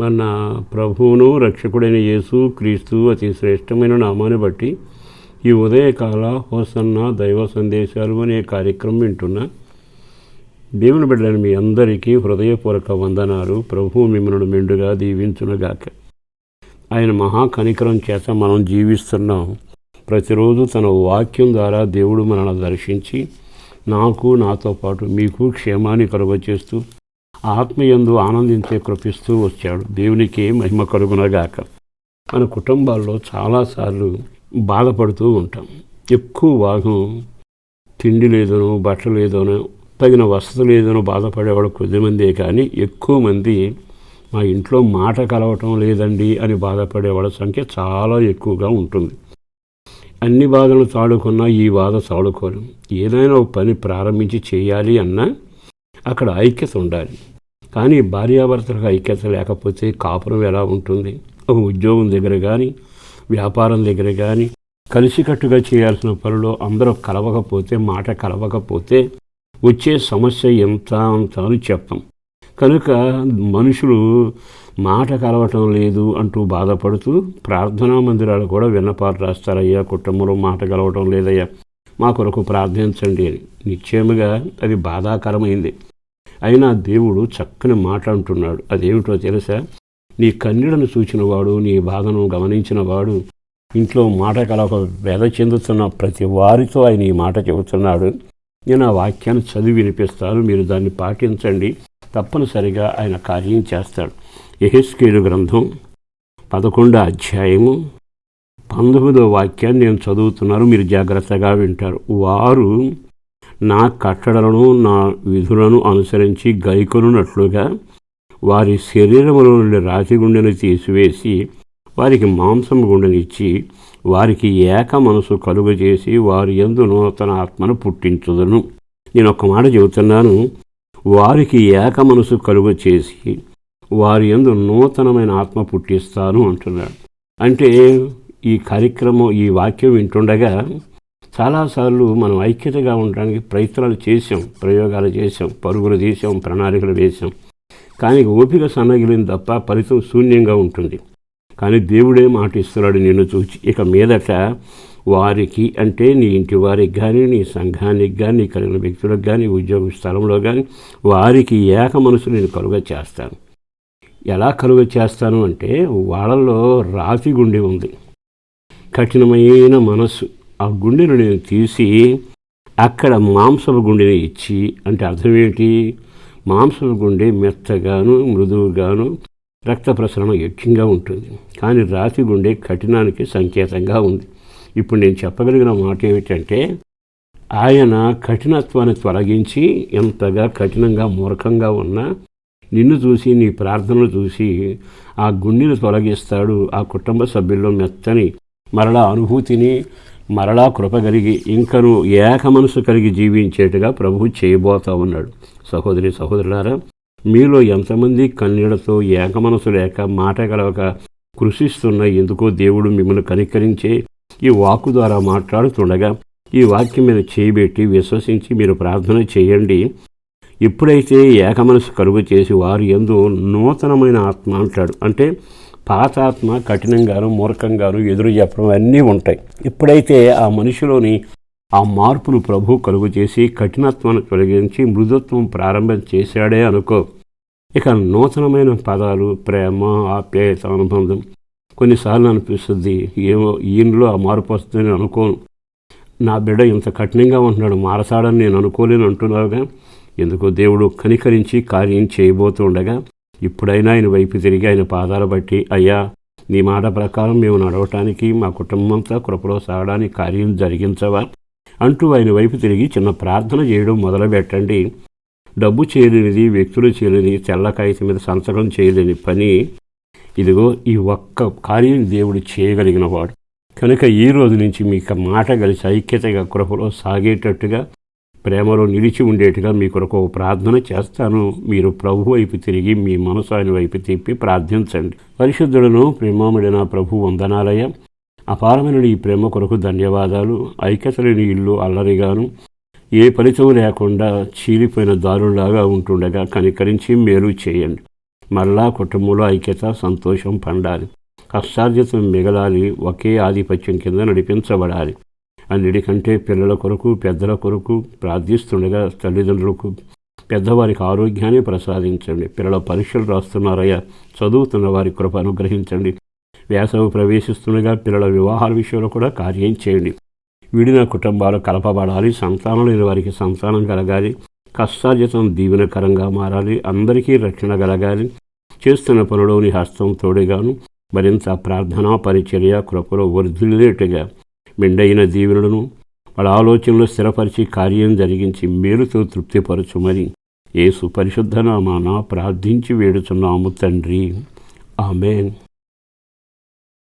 మన ప్రభువును రక్షకుడైన యేసు క్రీస్తు అతి శ్రేష్టమైన నామాన్ని బట్టి ఈ ఉదయకాల హోసన్న దైవ సందేశాలు అనే కార్యక్రమం వింటున్నా. దేవుని బిడ్డలను మీ అందరికీ హృదయపూర్వక వందనాలు. ప్రభు మిమ్మల్ని మెండుగా దీవించునుగాక. ఆయన మహాకనికరం చేత మనం జీవిస్తున్నాం. ప్రతిరోజు తన వాక్యం ద్వారా దేవుడు మనల్ని దర్శించి నాకు నాతో పాటు మీకు క్షేమాన్ని కలుగచేస్తూ ఆత్మయందు ఆనందించే కృపిస్తూ వచ్చాడు. దేవునికి మహిమ కలుగునగాక. మన కుటుంబాల్లో చాలాసార్లు బాధపడుతూ ఉంటాం. ఎక్కువ భాగం తిండి లేదనో బట్టలు లేదనో తగిన వసతి లేదనో బాధపడేవాడు కొద్దిమందే కానీ ఎక్కువ మంది మా ఇంట్లో మాట కలవటం లేదండి అని బాధపడేవాళ్ళ సంఖ్య చాలా ఎక్కువగా ఉంటుంది. అన్ని బాధలు చాడుకున్నా ఈ బాధ చాడుకోరు ఏదైనా ఒక పని ప్రారంభించి చేయాలి అన్నా అక్కడ ఐక్యత ఉండాలి. కానీ భార్యాభర్తలకు ఐక్యత లేకపోతే కాపురం ఎలా ఉంటుంది? ఒక ఉద్యోగం దగ్గర కానీ వ్యాపారం దగ్గర కానీ కలిసికట్టుగా చేయాల్సిన పనిలో అందరూ కలవకపోతే మాట కలవకపోతే వచ్చే సమస్య ఎంత అంత అని చెప్పం కనుక మనుషులు మాట కలవటం లేదు అంటూ బాధపడుతూ ప్రార్థనా మందిరాలు కూడా విన్నపాలు రాస్తారయ్యా కుటుంబంలో మాట కలవటం లేదయ్యా మా కొరకు ప్రార్థించండి అని. నిశ్చయముగా అది బాధాకరమైంది. అయినా దేవుడు చక్కని మాట అంటున్నాడు. అదేమిటో తెలుసా? నీ కన్నీళ్ళను చూచినవాడు నీ బాధను గమనించినవాడు ఇంట్లో మాట కలవక వ్యధ చెందుతున్న ప్రతి వారితో ఆయన ఈ మాట చెబుతున్నాడు. నేను ఆ వాక్యాన్ని చదివి వినిపిస్తాను. మీరు దాన్ని పాటించండి. తప్పనిసరిగా ఆయన కార్యం చేస్తాడు. ఎహెస్కేలు గ్రంథం పదకొండో అధ్యాయము పంతొమ్మిదో వాక్యాన్ని నేను చదువుతున్నాను. మీరు జాగ్రత్తగా వింటారు. వారు నా కట్టడలను నా విధులను అనుసరించి గైకొనున్నట్లుగా వారి శరీరములో నుండి రాతి గుండెను తీసివేసి వారికి మాంసం గుండెనిచ్చి వారికి ఏక మనసు కలుగజేసి వారి ఎందు నూతన ఆత్మను పుట్టించుదను. నేను ఒక మాట చెబుతున్నాను. వారికి ఏక మనసు కలుగ చేసి వారి ఎందు నూతనమైన ఆత్మ పుట్టిస్తాను అంటున్నాడు. అంటే ఈ కార్యక్రమం ఈ వాక్యం వింటుండగా చాలాసార్లు మనం ఐక్యతగా ఉండడానికి ప్రయత్నాలు చేసాం ప్రయోగాలు చేసాం పరుగులు తీసాం ప్రణాళికలు వేసాం కానీ ఓపిక సన్నగిలింది తప్ప ఫలితం శూన్యంగా ఉంటుంది. కానీ దేవుడే మాట ఇస్తున్నాడు నిన్ను చూచి. ఇక మీదట వారికి అంటే నీ ఇంటి వారికి కానీ నీ సంఘానికి కానీ నీ కలిగిన వ్యక్తులకు కానీ ఉద్యోగ స్థలంలో కానీ వారికి ఏక మనసు నేను కలుగ చేస్తాను. ఎలా కలుగ చేస్తాను అంటే వాళ్ళలో రాతి గుండె ఉంది. కఠినమైన మనస్సు. ఆ గుండెను నేను తీసి అక్కడ మాంసపు గుండెని ఇచ్చి అంటే అర్థం ఏంటి మాంసపు గుండె మెత్తగాను మృదువుగాను రక్త ప్రసరణ ఎక్కువగా ఉంటుంది. కానీ రాతి గుండె కఠినానికి సంకేతంగా ఉంది. ఇప్పుడు నేను చెప్పగలిగిన మాట ఏమిటంటే ఆయన కఠినత్వాన్ని తొలగించి ఎంతగా కఠినంగా మూర్ఖంగా ఉన్నా నిన్ను చూసి నీ ప్రార్థనలు చూసి ఆ గుండెను తొలగిస్తాడు. ఆ కుటుంబ సభ్యుల్లో మెత్తని మరలా అనుభూతిని మరలా కృప కలిగి ఇంకను ఏక మనసు కలిగి జీవించేట్టుగా ప్రభు చేయబోతా ఉన్నాడు. సహోదరి సహోదరులారా మీలో ఎంతమంది కన్నీళ్ళతో ఏక మనసు లేక మాట గలవక కృషిస్తున్న ఎందుకో దేవుడు మిమ్మల్ని కనికరించే ఈ వాక్కు ద్వారా మాట్లాడుతుండగా ఈ వాక్యం మీద చేయబెట్టి విశ్వసించి మీరు ప్రార్థన చేయండి. ఎప్పుడైతే ఏక మనసు కలుగు చేసి వారు ఎందు నూతనమైన ఆత్మ అంటాడు. అంటే పాతాత్మ కఠినంగాను మూర్ఖంగాను ఎదురు చెప్పడం అన్నీ ఉంటాయి. ఎప్పుడైతే ఆ మనిషిలోని ఆ మార్పును ప్రభు కలుగు చేసి కఠినత్వాన్ని తొలగించి మృదుత్వం ప్రారంభం చేశాడే అనుకో ఇక నూతనమైన పదాలు ప్రేమ ఆప్యాయత అనుబంధం కొన్నిసార్లు అనిపిస్తుంది ఏమో ఈయనలో ఆ మార్పు వస్తుందని అనుకోను. నా బిడ్డ ఇంత కఠినంగా ఉంటున్నాడు మారసాడని నేను అనుకోలేను అంటున్నావుగా ఎందుకో దేవుడు కనికరించి కార్యం చేయబోతుండగా ఇప్పుడైనా ఆయన వైపు తిరిగి ఆయన పాదాలు బట్టి అయ్యా నీ మాట ప్రకారం మేము నడవటానికి మా కుటుంబంతో కృపలో సాగడానికి కార్యం జరిగించవా? అంటూ ఆయన వైపు తిరిగి చిన్న ప్రార్థన చేయడం మొదలుపెట్టండి. డబ్బు చేయలేనిది వ్యక్తులు చేయలేని తెల్ల కాగితం మీద సంతకం చేయలేని పని. ఇదిగో ఈ ఒక్క కార్యం దేవుడు చేయగలిగినవాడు. కనుక ఈ రోజు నుంచి మీకు మాట కలిసి ఐక్యతగా కృపలో సాగేటట్టుగా ప్రేమలో నిలిచి ఉండేట్టుగా మీ కొరకు ప్రార్థన చేస్తాను. మీరు ప్రభు వైపు తిరిగి మీ మనసు ఆయన వైపు తిప్పి ప్రార్థించండి. పరిశుద్ధులను ప్రేమాముడైన ప్రభు వందనాలయ అపారమైన ఈ ప్రేమ కొరకు ధన్యవాదాలు. ఐక్యత లేని ఇల్లు అల్లరిగాను. ఏ ఫలితం లేకుండా చీలిపోయిన దారులాగా ఉంటుండగా కనికరించి మేలు చేయండి. మరలా కుటుంబంలో ఐక్యత సంతోషం పండాలి. కష్టార్జితం మిగలాలి. ఒకే ఆధిపత్యం కింద నడిపించబడాలి. అన్నిటికంటే పిల్లల కొరకు పెద్దల కొరకు ప్రార్థిస్తుండగా తల్లిదండ్రులకు పెద్దవారికి ఆరోగ్యాన్ని ప్రసాదించండి. పిల్లల పరీక్షలు రాస్తున్నారయ్యా. చదువుతున్న వారి కృప అనుగ్రహించండి. వేసవి ప్రవేశిస్తుండగా పిల్లల వివాహాల విషయంలో కూడా కార్యం చేయండి. విడిన కుటుంబాలు కలపబడాలి. సంతానం లేని వారికి సంతానం కలగాలి. కష్టార్జితం దీవెనకరంగా మారాలి. అందరికీ రక్షణ కలగాలి. చేస్తున్న పనులోని హస్తం తోడుగాను. మరింత ప్రార్థనా పరిచర్య కృపలో వర్ధిల్లేట్టుగా మెండైన దీవెనలను వాళ్ళ ఆలోచనలు స్థిరపరిచి కార్యం జరిగించి మేలుతో తృప్తిపరచుమని ఏసు పరిశుద్ధనామాన ప్రార్థించి వేడుచున్నాము తండ్రి. ఆమెన్.